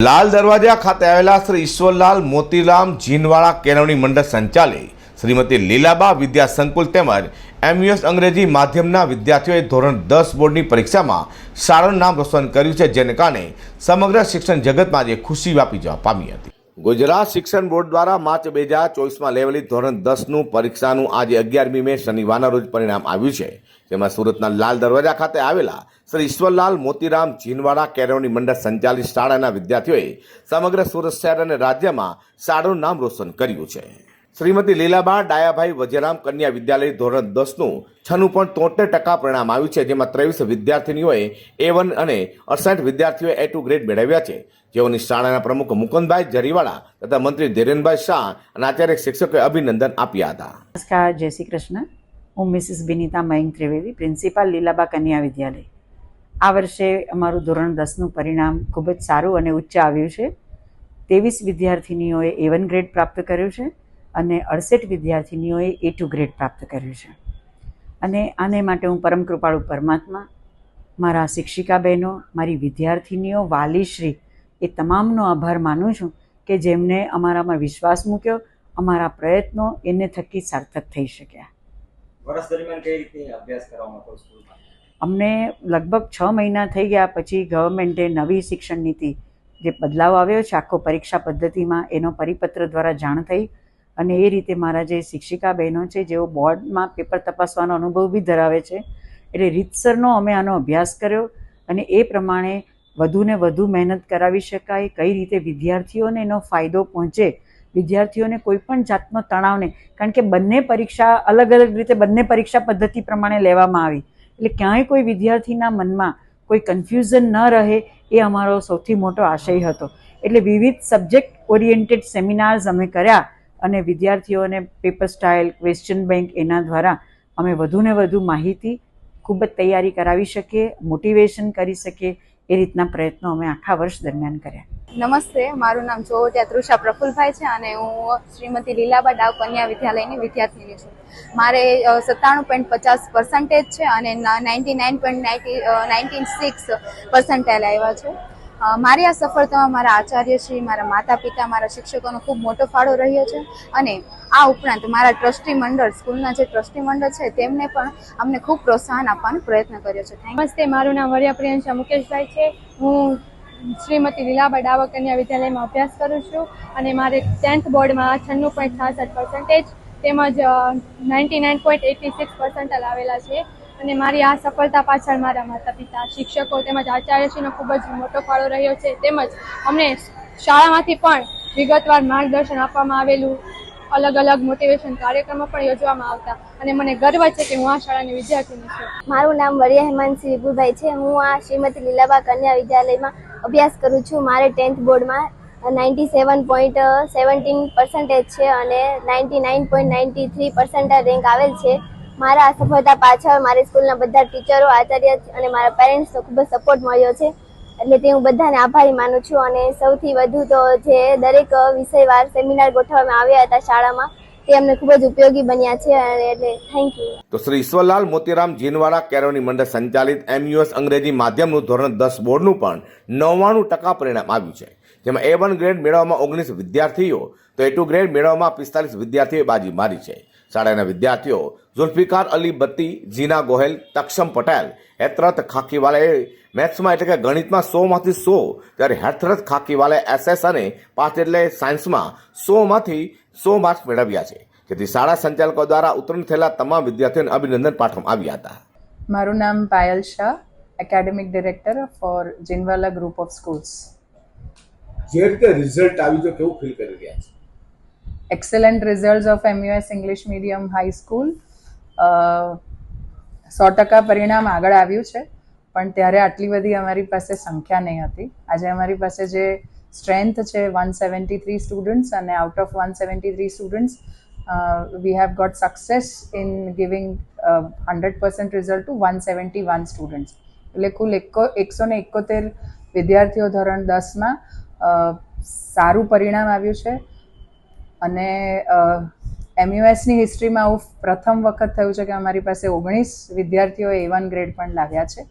લાલ દરવાજા ખાતે આવેલા શ્રી ઈશ્વરલાલ મોતીરામ જીનવાળા કેળવણી મંડળ સંચાલિત. શ્રીમતી લીલાબા વિદ્યા સંકુલ તેમજ એમયુએસ અંગ્રેજી માધ્યમના વિદ્યાર્થીઓએ ધોરણ દસ બોર્ડની પરીક્ષામાં સારું નામ રોશન કર્યું છે, જેને કારણે સમગ્ર શિક્ષણ જગતમાં આજે ખુશી વ્યાપી જવા પામી હતી. ગુજરાત શિક્ષણ બોર્ડ દ્વારા માર્ચ બે હજાર ચોવીસમાં લેવલી ધોરણ દસનું પરીક્ષાનું આજે અગિયારમી મે શનિવારના રોજ પરિણામ આવ્યું છે. જેમાં સુરતના લાલ દરવાજા ખાતે આવેલા શ્રી ઈશ્વરલાલ મોતીરામ જીનવાડા કેરવણી મંડળ સંચાલિત શાળાના વિદ્યાર્થીઓએ સમગ્ર સુરત શહેર અને રાજ્યમાં શાળાનું નામ રોશન કર્યું છે. શ્રીમતી લીલાબા ડાયાભાઈ વજરામ કન્યા વિદ્યાલય ધોરણ દસનું છનું પણ તોતેર ટકા પરિણામ આવ્યું છે, જેમાં ત્રેવીસ વિદ્યાર્થીનીઓએ એ વન અને અડસઠ વિદ્યાર્થીઓએ એ ટુ ગ્રેડ મેળવ્યા છે. જેઓની શાળાના પ્રમુખ મુકુંદભાઈ જરીવાળા તથા મંત્રી ધીરેનભાઈ શાહ અને આચાર્ય શિક્ષકોએ અભિનંદન આપ્યા હતા. નમસ્કાર, જય શ્રી કૃષ્ણ. હું મિસિસ બિનિતા મયંક ત્રિવેદી, પ્રિન્સિપાલ લીલાબા કન્યા વિદ્યાલય. આ વર્ષે અમારું ધોરણ દસનું પરિણામ ખૂબ જ સારું અને ઉચ્ચ આવ્યું છે. ત્રેવીસ વિદ્યાર્થીનીઓએ એ વન ગ્રેડ પ્રાપ્ત કર્યું છે. અને અડસઠ વિદ્યાર્થિનીઓએ એ ટુ ગ્રેડ પ્રાપ્ત કર્યું છે. અને આને માટે હું પરમ કૃપાળુ પરમાત્મા મારા શિક્ષિકા બહેનો મારી વિદ્યાર્થિનીઓ વાલીશ્રી એ તમામનો આભાર માનું છું કે જેમને અમારામાં વિશ્વાસ મૂક્યો અમારા પ્રયત્નો એને થકી સાર્થક થઈ શક્યા. વર્ષ દરમિયાન કઈ રીતે અભ્યાસ કરવામાં હતો સ્કૂલમાં અમને લગભગ છ મહિના થઈ ગયા પછી ગવર્મેન્ટે નવી શિક્ષણ નીતિ જે બદલાવ આવ્યો છે આખો પરીક્ષા પદ્ધતિમાં એનો પરિપત્ર દ્વારા જાણ થઈ અને એ રીતે મારા જે શિક્ષિકા બહેનો છે, જેઓ બોર્ડમાં પેપર તપાસવાનો અનુભવ બી ધરાવે છે, એટલે રીતસરનો અમે આનો અભ્યાસ કર્યો અને એ પ્રમાણે વધુને વધુ મહેનત કરાવી શકાય, કઈ રીતે વિદ્યાર્થીઓને એનો ફાયદો પહોંચે, વિદ્યાર્થીઓને કોઈ પણ જાતનો તણાવ નહીં, કારણ કે બંને પરીક્ષા અલગ અલગ રીતે બંને પરીક્ષા પદ્ધતિ પ્રમાણે લેવામાં આવી, એટલે ક્યાંય કોઈ વિદ્યાર્થીના મનમાં કોઈ કન્ફ્યુઝન ન રહે એ અમારો સૌથી મોટો આશય હતો, એટલે વિવિધ સબ્જેક્ટ ઓરિએન્ટેડ સેમિનાર્સ અમે કર્યા અને વિદ્યાર્થીઓને પેપર સ્ટાઇલ ક્વેશ્ચન બેંક એના દ્વારા અમે વધુને વધુ માહિતી ખૂબ જ તૈયારી કરાવી શકીએ મોટિવેશન કરી શકીએ એ રીતના પ્રયત્નો અમે આખા વર્ષ દરમિયાન કર્યા. નમસ્તે, મારું નામ ચોવટિયા તૃષા પ્રફુલભાઈ છે અને હું શ્રીમતી લીલાબા ડાવ કન્યા વિદ્યાલયની વિદ્યાર્થીની છું. મારે સત્તાણું પોઈન્ટ પચાસ પર્સન્ટેજ છે અને ninety nine point ninety ninety six percentage આવ્યા છે. મારી આ સફળતામાં મારા આચાર્યશ્રી, મારા માતા પિતા મારા શિક્ષકોનો ખૂબ મોટો ફાળો રહ્યો છે અને આ ઉપરાંત મારા ટ્રસ્ટી મંડળ, સ્કૂલના જે ટ્રસ્ટી મંડળ છે, તેમને પણ અમને ખૂબ પ્રોત્સાહન આપવાનો પ્રયત્ન કર્યો છે. નમસ્તે, મારું નામ વર્યા પ્રિયંશા મુકેશભાઈ છે. હું શ્રીમતી લીલાબા ડાવર કન્યા વિદ્યાલયમાં અભ્યાસ કરું છું અને મારે ટેન્થ બોર્ડમાં છન્નું પોઈન્ટ છાસઠ પર્સન્ટેજ તેમજ ninety nine point eighty six percentage આવેલા છે. અને મારી આ સફળતા પાછળ મારા માતા પિતા શિક્ષકો તેમજ આચાર્યશ્રીનો ખૂબ જ મોટો ફાળો રહ્યો છે. તેમજ અમને શાળામાંથી પણ વિગતવાર માર્ગદર્શન આપવામાં આવેલું, અલગ અલગ મોટિવેશન કાર્યક્રમો પણ યોજવામાં આવતા અને મને ગર્વ છે કે હું આ શાળાની વિદ્યાર્થીની છું. મારું નામ વરિયા હેમાંશી વિભુભાઈ છે. હું આ શ્રીમતી લીલાબા કન્યા વિદ્યાલયમાં અભ્યાસ કરું છું. મારે ટેન્થ બોર્ડમાં ninety seven point seventeen percentage છે અને ninety nine point ninety three percentage rank આવેલ છે. મારા સફળતા પાછળ, મારી સ્કૂલના બધા ટીચરો, આચાર્ય અને મારા પેરેન્ટ્સનો ખૂબ જ સપોર્ટ મળ્યો છે. એટલે તે હું બધાને આભારી માનું છું અને સૌથી વધુ તો જે દરેક વિષયવાર સેમિનાર ગોઠવવામાં આવ્યા હતા શાળામાં, તે અમને ખૂબ જ ઉપયોગી બન્યા છે એટલે થેન્ક યુ તો શ્રી ઈશ્વરલાલ મોતીરામ જીનવાડા કેરોની મંડળ સંચાલિત એમયુએસ અંગ્રેજી માધ્યમનું ધોરણ દસ બોર્ડનું પણ નવ્વાણું ટકા પરિણામ આવ્યું છે. જેમાં એ વન ગ્રેડ મેળવવામાં ઓગણીસ વિદ્યાર્થીઓ, તો એ ટુ ગ્રેડ મેળવવામાં પિસ્તાલીસ વિદ્યાર્થીઓએ બાજી મારી છે. શાળાના વિદ્યાર્થીઓ ઝુલ્ફિકાર અલી બત્તી જીના ગોહેલ તક્ષમ પટેલ હેતરત ખાકીવાલાએ મેથ્સમાં એટલે કે ગણિતમાં સોમાંથી સો ત્યારે હેથરત ખાકીવાલાએ એસએસ અને પાંચ એટલે સાયન્સમાં સોમાંથી સો માર્ક્સ મેળવ્યા છે. જેથી શાળા સંચાલકો દ્વારા ઉત્તીર્ણ થયેલા તમામ વિદ્યાર્થીઓને અભિનંદન પાઠવવામાં આવ્યા હતા. મારું નામ Payal Shah academic director for Jinwala group of schools જે રીતે રિઝલ્ટ આવી તો કેવું ફીલ કરી રહ્યા છે? Excellent result of MUS English medium high school સો ટકા પરિણામ આગળ આવ્યું છે, પણ ત્યારે આટલી બધી અમારી પાસે સંખ્યા નહીં હતી. આજે અમારી પાસે જે સ્ટ્રેન્થ છે વન સેવન્ટી થ્રી સ્ટુડન્ટ્સ અને out of one seventy three students we have got success in giving hundred percent result to one seventy one students એટલે કુલ એકો, એકસો ને એકોતેર વિદ્યાર્થીઓ ધોરણ દસમાં સારું પરિણામ આવ્યું છે. અને એમયુએસની હિસ્ટ્રીમાં આવું પ્રથમ વખત થયું છે કે અમારી પાસે ઓગણીસ વિદ્યાર્થીઓ એ વન ગ્રેડ પણ લાવ્યા છે.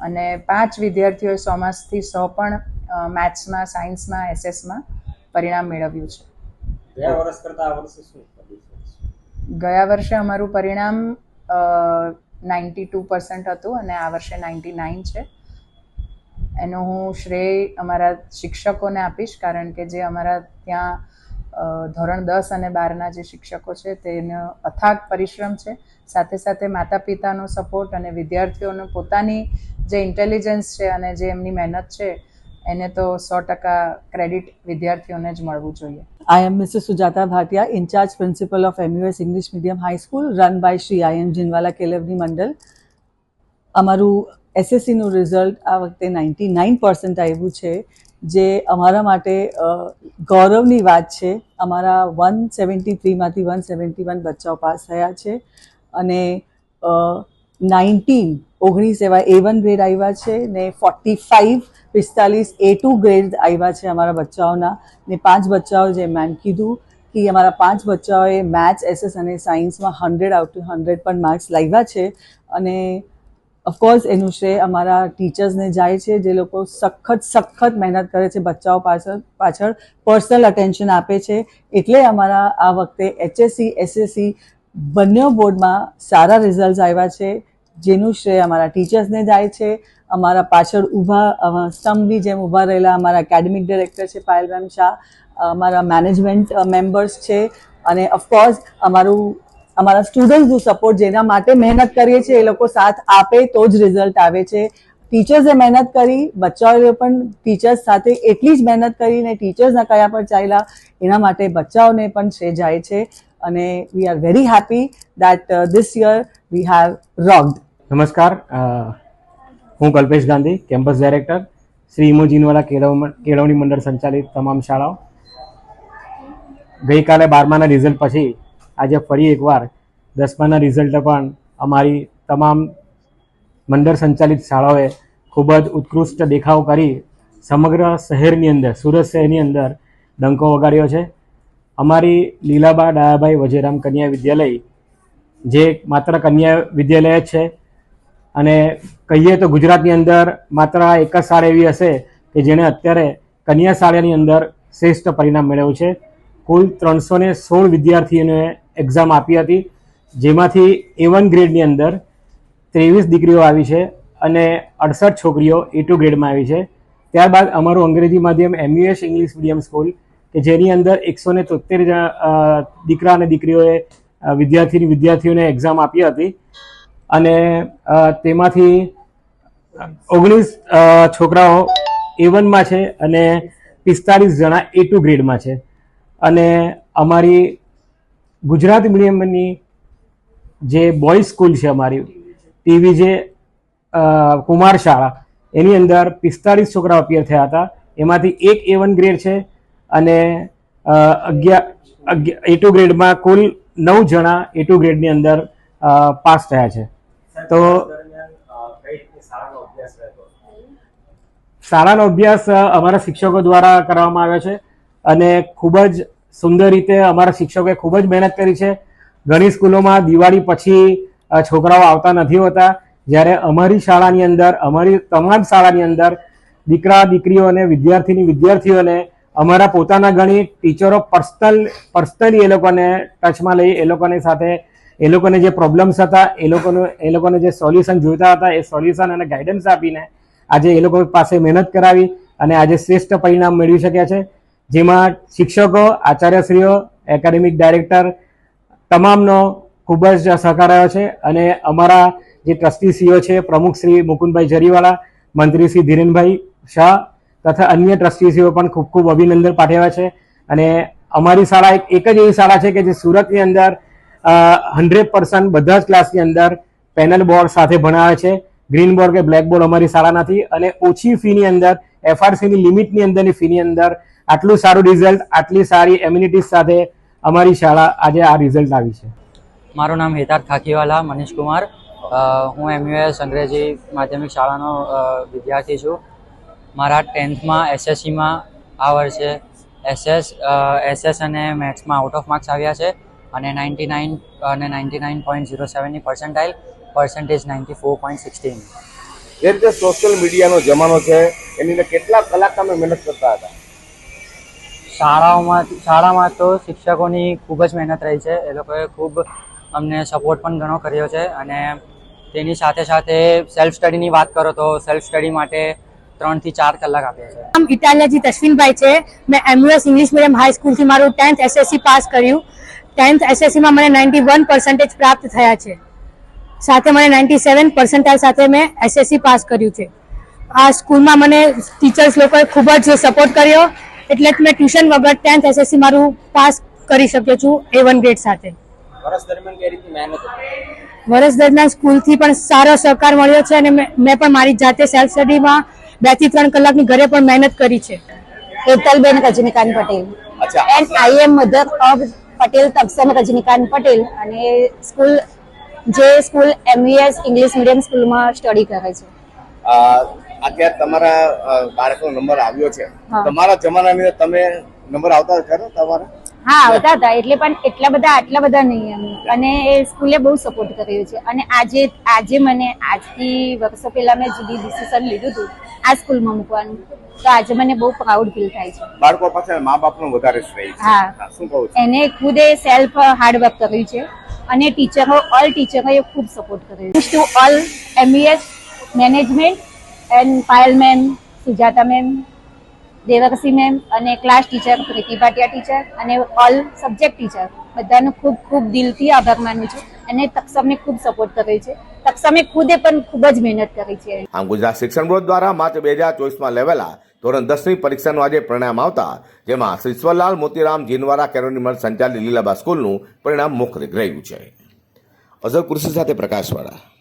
અને પાંચ વિદ્યાર્થીઓએ સોમાસથી સો પણ મેથ્સમાં સાયન્સમાં એસએસમાં પરિણામ મેળવ્યું છે. ગયા વર્ષ કરતા આ વર્ષે શું ગયા વર્ષે અમારું પરિણામ નાઇન્ટી ટુ પર્સન્ટ હતું અને આ વર્ષે નાઇન્ટી નાઇન છે. એનો હું શ્રેય અમારા શિક્ષકોને આપીશ કારણ કે જે અમારા ત્યાં ધોરણ દસ અને બારના જે શિક્ષકો છે, તેનો અથાગ પરિશ્રમ છે સાથે સાથે માતા પિતાનો સપોર્ટ અને વિદ્યાર્થીઓનો પોતાની જે ઇન્ટેલિજન્સ છે અને જે એમની મહેનત છે, એને તો સો ટકા ક્રેડિટ વિદ્યાર્થીઓને જ મળવું જોઈએ I am Mrs. Sujata Bhatia incharge principal of MUS English medium high school run by Shri I M Jinwala કેલવની મંડલ અમારું એસએસસીનું રિઝલ્ટ આ વખતે નાઇન્ટી નાઇન પર્સન્ટ આવ્યું છે, જે અમારા માટે ગૌરવની વાત છે. અમારા વન સેવન્ટી થ્રીમાંથી વન સેવન્ટી વન બચ્ચાઓ પાસ થયા છે અને નાઇન્ટીન ઓગણીસ એવા એ વન ગ્રેડ આવ્યા છે ને ફોર્ટી ફાઇવ પિસ્તાલીસ એ ટુ ગ્રેડ આવ્યા છે અમારા બચ્ચાઓના. ને પાંચ બચ્ચાઓ જે મેમ કીધું કે અમારા પાંચ બચ્ચાઓએ મેથ્સ એસએસ અને સાયન્સમાં હંડ્રેડ આઉટ ટુ હંડ્રેડ પણ માર્ક્સ લાવ્યા છે અને ઓફકોર્સ એનું શ્રેય અમારા ટીચર્સને જાય છે, જે લોકો સખત સખત મહેનત કરે છે, બચ્ચાઓ પાછળ પાછળ પર્સનલ અટેન્શન આપે છે. એટલે અમારા આ વખતે એચએસસી એસએસસી બંને બોર્ડમાં સારા રિઝલ્ટ આવ્યા છે. જેનું શ્રેય અમારા ટીચર્સને જાય છે. અમારા પાછળ ઊભા સ્તંભની જેમ ઊભા રહેલા અમારા એકેડેમિક ડિરેક્ટર છે, પાયલ પાયલરામ શાહ. અમારા મેનેજમેન્ટ મેમ્બર્સ છે. અને ઓફકોર્સ અમારું અમારા સ્ટુડન્ટ્સનું સપોર્ટ જેના માટે મહેનત કરીએ છીએ, એ લોકો સાથ આપે તો જ રિઝલ્ટ આવે છે. ટીચર્સે મહેનત કરી, બચ્ચાઓએ પણ ટીચર્સ સાથે એટલી જ મહેનત કરીને ટીચર્સના કયા પર ચાલ્યા, એના માટે બચ્ચાઓને પણ છે જાય છે. અને we are very happy that this year we have rocked નમસ્કાર હું કલ્પેશ ગાંધી કેમ્પસ ડાયરેક્ટર શ્રી ઇમો જીનવાલા કેળવણી મંડળ સંચાલિત તમામ શાળાઓ. ગઈકાલે બારમાના રિઝલ્ટ પછી આજે ફરી એકવાર દસમાના રિઝલ્ટ પણ અમારી તમામ મંડળ સંચાલિત શાળાઓએ ખૂબ જ ઉત્કૃષ્ટ દેખાવ કરી. સમગ્ર શહેરની અંદર, સુરત શહેરની અંદર ડંકો વગાડ્યો છે. અમારી લીલાબા ડાયાભાઈ વજેરામ કન્યા વિદ્યાલય જે માત્ર કન્યા વિદ્યાલય જ છે અને કહીએ તો ગુજરાતની અંદર માત્ર એક જ શાળા એવી હશે કે જેણે અત્યારે કન્યા શાળાની અંદર શ્રેષ્ઠ પરિણામ મેળવ્યું છે. કુલ ત્રણસો ને સોળ વિદ્યાર્થીઓને એક્ઝામ આપી હતી, જેમાંથી એ વન ગ્રેડની અંદર ત્રેવીસ દીકરીઓ આવી છે અને અડસઠ છોકરીઓ એ ટુ ગ્રેડમાં આવી છે. ત્યારબાદ અમારું અંગ્રેજી માધ્યમ એમયુએસ ઇંગ્લિશ મીડિયમ સ્કૂલ કે જેની અંદર એકસો ને તોતેર દીકરા અને દીકરીઓએ વિદ્યાર્થીની વિદ્યાર્થીઓને એક્ઝામ આપી હતી. અને તેમાંથી ઓગણીસ છોકરાઓ એ વનમાં છે અને પિસ્તાળીસ જણા એ ટુ ગ્રેડમાં છે. અને અમારી ગુજરાત મીડિયમની જે બોયઝ સ્કૂલ છે અમારી ટીવી જે કુમાર શાળા એની અંદર પિસ્તાળીસ છોકરાઓ અપિયર થયા હતા. એમાંથી એક એ વન ગ્રેડ છે અને અગિયાર એ ટુ ગ્રેડમાં કુલ નવ જણા એ ટુ ગ્રેડની અંદર પાસ થયા છે. તો- શાળાનો અભ્યાસ અમારા શિક્ષકો દ્વારા કરવામાં આવ્યો છે અને ખૂબ જ સુંદર રીતે અમારા શિક્ષકોએ ખૂબ જ મહેનત કરી છે. ઘણી સ્કૂલોમાં દિવાળી પછી છોકરાઓ આવતા નથી હોતા. જ્યારે અમારી શાળાની અંદર, અમારી તમામ શાળાની અંદર દીકરા, દીકરીઓ અને વિદ્યાર્થીની વિદ્યાર્થીઓને અમારા પોતાના ગણી ટીચરો પર્સનલ, પર્સનલી એ લોકોને ટચમાં લઈ, એ લોકોની સાથે, એ લોકોને જે પ્રોબ્લેમ્સ હતા, એ લોકોનું, એ લોકોને જે સોલ્યુશન જોઈતા હતા, એ સોલ્યુશન અને ગાઈડન્સ આપીને આજે એ લોકો પાસે મહેનત કરાવી અને આજે શ્રેષ્ઠ પરિણામ મેળવી શક્યા છે. જેમાં શિક્ષકો, આચાર્યશ્રીઓ એકેડેમિક ડાયરેક્ટર તમામનો ખૂબ જ સહકાર રહ્યો છે અને અમારા જે ટ્રસ્ટીશ્રીઓ છે, પ્રમુખ શ્રી મુકુંદભાઈ જરીવાલા મંત્રી શ્રી ધીરેનભાઈ શાહ તથા અન્ય ટ્રસ્ટીશ્રીઓ પણ ખૂબ ખૂબ અભિનંદન પાઠવ્યા છે. અને અમારી શાળા એક એક જ એવી શાળા છે કે જે સુરતની અંદર હંડ્રેડ પર્સન્ટ બધા જ ક્લાસની અંદર પેનલ બોર્ડ સાથે ભણાવે છે. ગ્રીન બોર્ડ કે બ્લેક બોર્ડ અમારી શાળા નથી અને ઓછી ફીની અંદર એફઆરસીની લિમિટની અંદરની ફીની અંદર આટલું સારું રિઝલ્ટ આટલી સારી એમ્યુનિટીઝ સાથે અમારી શાળા આજે આ રિઝલ્ટ આવી છે. મારું નામ હેતાર ખાખીવાલા મનીષ કુમાર. હું એમયુએસ અંગ્રેજી માધ્યમિક શાળાનો વિદ્યાર્થી છું. મારા ટેન્થમાં એસએસસીમાં આ વર્ષે એસએસ એસએસ અને મેથ્સમાં આઉટ ઓફ માર્ક્સ આવ્યા છે અને નાઇન્ટી નાઇન અને ninety nine point zero સેવનની percentile percentage ninety four point sixteen જે રીતે સોશિયલ મીડિયાનો જમાનો છે એની અંદર કેટલા કલાક તમે મહેનત કરતા હતા? શાળાઓમાં શાળામાં તો શિક્ષકોની ખૂબ જ મહેનત રહી છે. એ લોકોએ ખૂબ અમને સપોર્ટ પણ ઘણો કર્યો છે અને તેની સાથે સાથે સેલ્ફ સ્ટડીની વાત કરો તો સેલ્ફ સ્ટડી માટે ત્રણથી ચાર કલાક આપ્યા છે. આમ ઇટાલિયાજી તશ્વિનભાઈ છે. મેં એમયુએસ ઇંગ્લિશ મીડિયમ હાઈસ્કૂલથી મારું ટેન્થ એસએસસી પાસ કર્યું. ટેન્થ એસએસસીમાં મને નાઇન્ટી વન પર્સન્ટેજ પ્રાપ્ત થયા છે. સાથે મને નાઇન્ટી સેવન પર્સન્ટાઇલ સાથે મેં એસએસસી પાસ કર્યું છે. આ સ્કૂલમાં મને ટીચર્સ લોકોએ ખૂબ જ સપોર્ટ કર્યો. એટલે જ મેં ટ્યુશન વગર ટેન્થ એસએસસી મારું પાસ કરી શક્યો છું એ વન ગ્રેડ સાથે. વર્ષ દરમિયાન સ્કૂલથી પણ સારો સહકાર મળ્યો છે અને મેં મેં પણ મારી જાતે સેલ્ફ સ્ટડીમાં બેથી ત્રણ કલાકની ઘરે પણ મહેનત કરી છે. Hetalben Rajnikant Patel. And I am mother of Patel Taksham Rajnikant Patel અને સ્કૂલ જે સ્કૂલ એમવીએસ ઇંગ્લિશ મીડિયમ સ્કૂલમાં સ્ટડી કરે છે. અત્યારે તમારા બાળકનો નંબર આવ્યો છે. તમારા જમાનાની તમે નંબર આવતા ખરો તમારા? હા આવતા હતા. એટલે પણ એટલા બધા આટલા બધા નહીં અને એ સ્કૂલે બહુ સપોર્ટ કર્યો છે. અને આજે આજે મને આજથી વર્ષો પહેલા મેં જુદી ડિસિઝન લીધું હતું આ સ્કૂલમાં મૂકવાનું તો આજે મને બહુ પ્રાઉડ ફીલ થાય છે. બાળકો પાછળ મા બાપનો વધારે શ્રેય હા. શું કહું છું? એને ખુદે સેલ્ફ હાર્ડવર્ક કર્યું છે. અને ટીચરો ઓલ ટીચરોએ ખૂબ સપોર્ટ કર્યો to all MES management and Payal ma'am, Sujata ma'am, Devaksi ma'am અને class teacher, Preeti Bhatia teacher અને ઓલ સબ્જેક્ટ ટીચર. બધાનો ખૂબ ખૂબ દિલથી આભાર માનું છું અને તક્ષમને ખૂબ સપોર્ટ કર્યો છે. તક્ષમે ખુદે પણ ખૂબ જ મહેનત કરી છે. આમ ગુજરાત શિક્ષણ બોર્ડ દ્વારા માત્ર બે હજાર ચોવીસમાં લેવાયેલા ધોરણ દસની પરીક્ષાનું આજે પરિણામ આવતા, જેમાં શ્રીશ્વરલાલ મોતીરામ જીનવારા કેરોની મંડળ સંચાલિત લીલાબા સ્કૂલનું પરિણામ મોખરે રહ્યું છે. અઝર કૃષિ સાથે પ્રકાશવાળા.